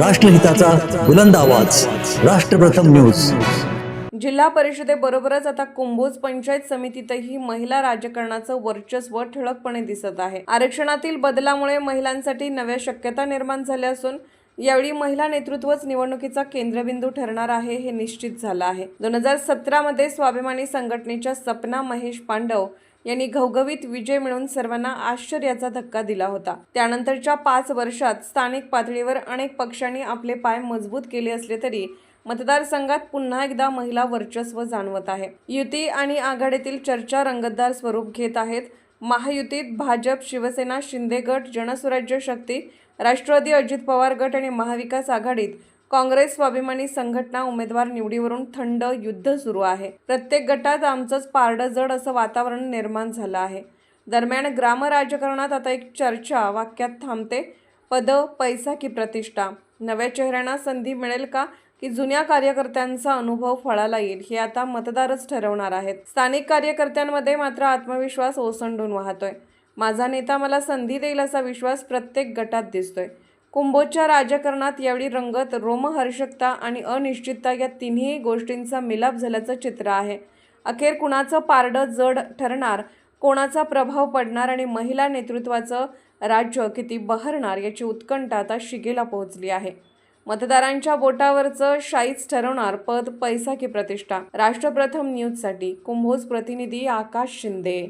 राष्ट्रहिताचा बुलंद आवाज. राष्ट्रप्रथम न्यूज. जिल्हा परिषदेबरोबरच आता कुंभोज पंचायत समितीतही महिला राजकारणाचं वर्चस्व ठळकपणे दिसत आहे. आरक्षणातील बदलामुळे महिलांसाठी नव्या शक्यता निर्माण झाल्या असून यावेळी महिला नेतृत्वच निवडणुकीचा केंद्रबिंदू ठरणार आहे हे निश्चित झालं आहे. दोन हजार सतरामध्ये स्वाभिमानी संघटनेच्या सपना महेश पांडव यांनी घवघवीत विजय मिळवून सर्वांना आश्चर्याचा धक्का दिला होता. त्यानंतरच्या पाच वर्षात स्थानिक पातळीवर अनेक पक्षांनी आपले पाय मजबूत केले असले तरी मतदारसंघात पुन्हा एकदा महिला वर्चस्व जाणवत आहे. युती आणि आघाडीतील चर्चा रंगतदार स्वरूप घेत आहेत. महायुतीत भाजप शिवसेना शिंदे गट जनस्वराज्य शक्ती राष्ट्रवादी अजित पवार गट आणि महाविकास आघाडीत काँग्रेस स्वाभिमानी संघटना उमेदवार निवडीवरून थंड युद्ध सुरू आहे. प्रत्येक गटात आमचंच पारडं जड असं वातावरण निर्माण झालं आहे. दरम्यान ग्राम राजकारणात आता एक चर्चा वाक्यात थांबते. पद पैसा की प्रतिष्ठा? नव्या चेहऱ्यांना संधी मिळेल का? की जुन्या कार्यकर्त्यांचा अनुभव फळाला येईल? हे आता मतदारच ठरवणार आहेत. स्थानिक कार्यकर्त्यांमध्ये मात्र आत्मविश्वास ओसंडून वाहतोय. माझा नेता मला संधी देईल असा विश्वास प्रत्येक गटात दिसतोय. कुंभोजच्या राजकारणात यावेळी रंगत रोमहर्षकता आणि अनिश्चितता या तिन्ही गोष्टींचा मिलाप झाल्याचं चित्र आहे. अखेर कुणाचं पारडं जड ठरणार कोणाचा प्रभाव पडणार आणि महिला नेतृत्वाचं राज्य किती बहरणार याची उत्कंठा आता शिगेला पोहोचली आहे. मतदारांच्या बोटावरचं शाईच ठरवणार पद पैसा की प्रतिष्ठा. राष्ट्रप्रथम न्यूजसाठी कुंभोज प्रतिनिधी आकाश शिंदे.